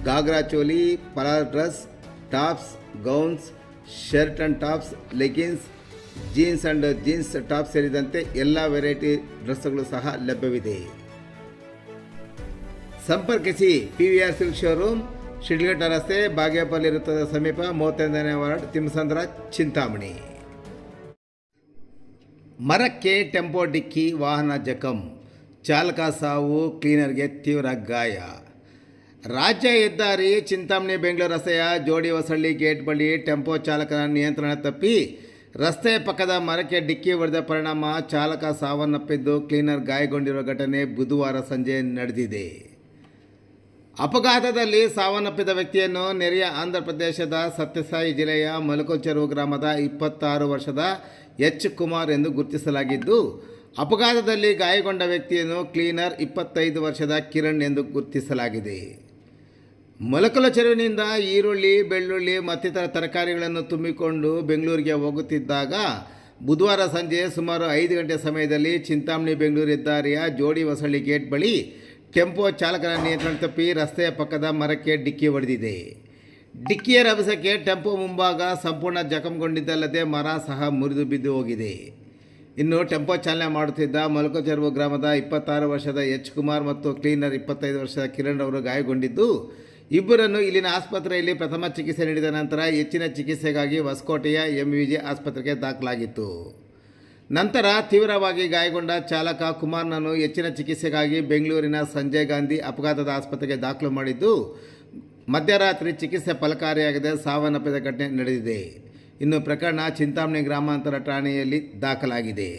Ghagra choli ಪಲಾರ್ dress, tops, gowns, shirt and tops leggings jeans and jeans top ಸೇರಿದಂತೆ ಎಲ್ಲ variety ಡ್ರೆಸ್ಗಳು ಸಹ ಲಭ್ಯವಿದೆ. ಸಂಪರ್ಕಿಸಿ P V R silk showroom, Sidlaghatta ರಸ್ತೆ, ಬಾಗೇಪಲ್ಲಿ ವೃತ್ತದ ಸಮೀಪ, ಮೂವತ್ತೈದನೇ ವಾರ್ಡ್, ತಿಮ್ಮಸಂದ್ರ, ಚಿಂತಾಮಣಿ. ಮರಕ್ಕೆ ಟೆಂಪೋ ಡಿಕ್ಕಿ ವಾಹನ ಜಖಂ. ಚಾಲಕ ಸಾವು, ಕ್ಲೀನರ್ಗೆ ತೀವ್ರ ಗಾಯ. ರಾಜ್ಯ ಹೆದ್ದಾರಿ ಚಿಂತಾಮಣಿ ಬೆಂಗಳೂರು ರಸ್ತೆಯ ಜೋಡಿ ಹೊಸಳ್ಳಿ ಗೇಟ್ ಬಳಿ ಟೆಂಪೋ ಚಾಲಕನ ನಿಯಂತ್ರಣ ತಪ್ಪಿ ರಸ್ತೆ ಪಕ್ಕದ ಮರಕ್ಕೆ ಡಿಕ್ಕಿ ಹೊಡೆದ ಪರಿಣಾಮ ಚಾಲಕ ಸಾವನ್ನಪ್ಪಿದ್ದು ಕ್ಲೀನರ್ ಗಾಯಗೊಂಡಿರುವ ಘಟನೆ ಬುಧವಾರ ಸಂಜೆ ನಡೆದಿದೆ. ಅಪಘಾತದಲ್ಲಿ ಸಾವನ್ನಪ್ಪಿದ ವ್ಯಕ್ತಿಯನ್ನು ನೆರೆಯ ಆಂಧ್ರ ಪ್ರದೇಶದ ಸತ್ಯಸಾಯಿ ಜಿಲ್ಲೆಯ ಮಲಕೊಚ್ಚರು ಗ್ರಾಮದ ಇಪ್ಪತ್ತಾರು ವರ್ಷದ ಎಚ್ ಕುಮಾರ್ ಎಂದು ಗುರುತಿಸಲಾಗಿದ್ದು, ಅಪಘಾತದಲ್ಲಿ ಗಾಯಗೊಂಡ ವ್ಯಕ್ತಿಯನ್ನು ಕ್ಲೀನರ್ ಇಪ್ಪತ್ತೈದು ವರ್ಷದ ಕಿರಣ್ ಎಂದು ಗುರುತಿಸಲಾಗಿದೆ. ಮೊಲಕಲ ಚೆರುವಿನಿಂದ ಈರುಳ್ಳಿ, ಬೆಳ್ಳುಳ್ಳಿ ಮತ್ತಿತರ ತರಕಾರಿಗಳನ್ನು ತುಂಬಿಕೊಂಡು ಬೆಂಗಳೂರಿಗೆ ಹೋಗುತ್ತಿದ್ದಾಗ ಬುಧವಾರ ಸಂಜೆ ಸುಮಾರು ಐದು ಗಂಟೆ ಸಮಯದಲ್ಲಿ ಚಿಂತಾಮಣಿ ಬೆಂಗಳೂರು ಹೆದ್ದಾರಿಯ ಜೋಡಿ ಹೊಸಳ್ಳಿ ಗೇಟ್ ಬಳಿ ಟೆಂಪೋ ಚಾಲಕನ ನಿಯಂತ್ರಣ ತಪ್ಪಿ ರಸ್ತೆಯ ಪಕ್ಕದ ಮರಕ್ಕೆ ಡಿಕ್ಕಿ ಹೊಡೆದಿದೆ. ಡಿಕ್ಕಿಯ ರಭಸಕ್ಕೆ ಟೆಂಪೋ ಮುಂಭಾಗ ಸಂಪೂರ್ಣ ಜಖಂಗೊಂಡಿದ್ದಲ್ಲದೆ ಮರ ಸಹ ಮುರಿದು ಬಿದ್ದು ಹೋಗಿದೆ. ಇನ್ನು ಟೆಂಪೋ ಚಾಲನೆ ಮಾಡುತ್ತಿದ್ದ ಮಲ್ಕೋಚೆರುವು ಗ್ರಾಮದ ಇಪ್ಪತ್ತಾರು ವರ್ಷದ ಎಚ್ ಕುಮಾರ್ ಮತ್ತು ಕ್ಲೀನರ್ ಇಪ್ಪತ್ತೈದು ವರ್ಷದ ಕಿರಣ್ ಅವರು ಗಾಯಗೊಂಡಿದ್ದು ಇಬ್ಬರನ್ನು ಇಲ್ಲಿನ ಆಸ್ಪತ್ರೆಯಲ್ಲಿ ಪ್ರಥಮ ಚಿಕಿತ್ಸೆ ನೀಡಿದ ನಂತರ ಹೆಚ್ಚಿನ ಚಿಕಿತ್ಸೆಗಾಗಿ ಹೊಸಕೋಟೆಯ ಎಂವಿಜಿ ಆಸ್ಪತ್ರೆಗೆ ದಾಖಲಾಗಿತ್ತು. ನಂತರ ತೀವ್ರವಾಗಿ ಗಾಯಗೊಂಡ ಚಾಲಕ ಕುಮಾರ್ನನ್ನು ಹೆಚ್ಚಿನ ಚಿಕಿತ್ಸೆಗಾಗಿ ಬೆಂಗಳೂರಿನ ಸಂಜಯ್ ಗಾಂಧಿ ಅಪಘಾತದ ಆಸ್ಪತ್ರೆಗೆ ದಾಖಲು ಮಾಡಿದ್ದು, ಮಧ್ಯರಾತ್ರಿ ಚಿಕಿತ್ಸೆ ಫಲಕಾರಿಯಾಗದೆ ಸಾವನ್ನಪ್ಪಿದ ಘಟನೆ ನಡೆದಿದೆ. ಇನ್ನು ಪ್ರಕರಣ ಚಿಂತಾಮಣಿ ಗ್ರಾಮಾಂತರ ಠಾಣೆಯಲ್ಲಿ ದಾಖಲಾಗಿದೆ.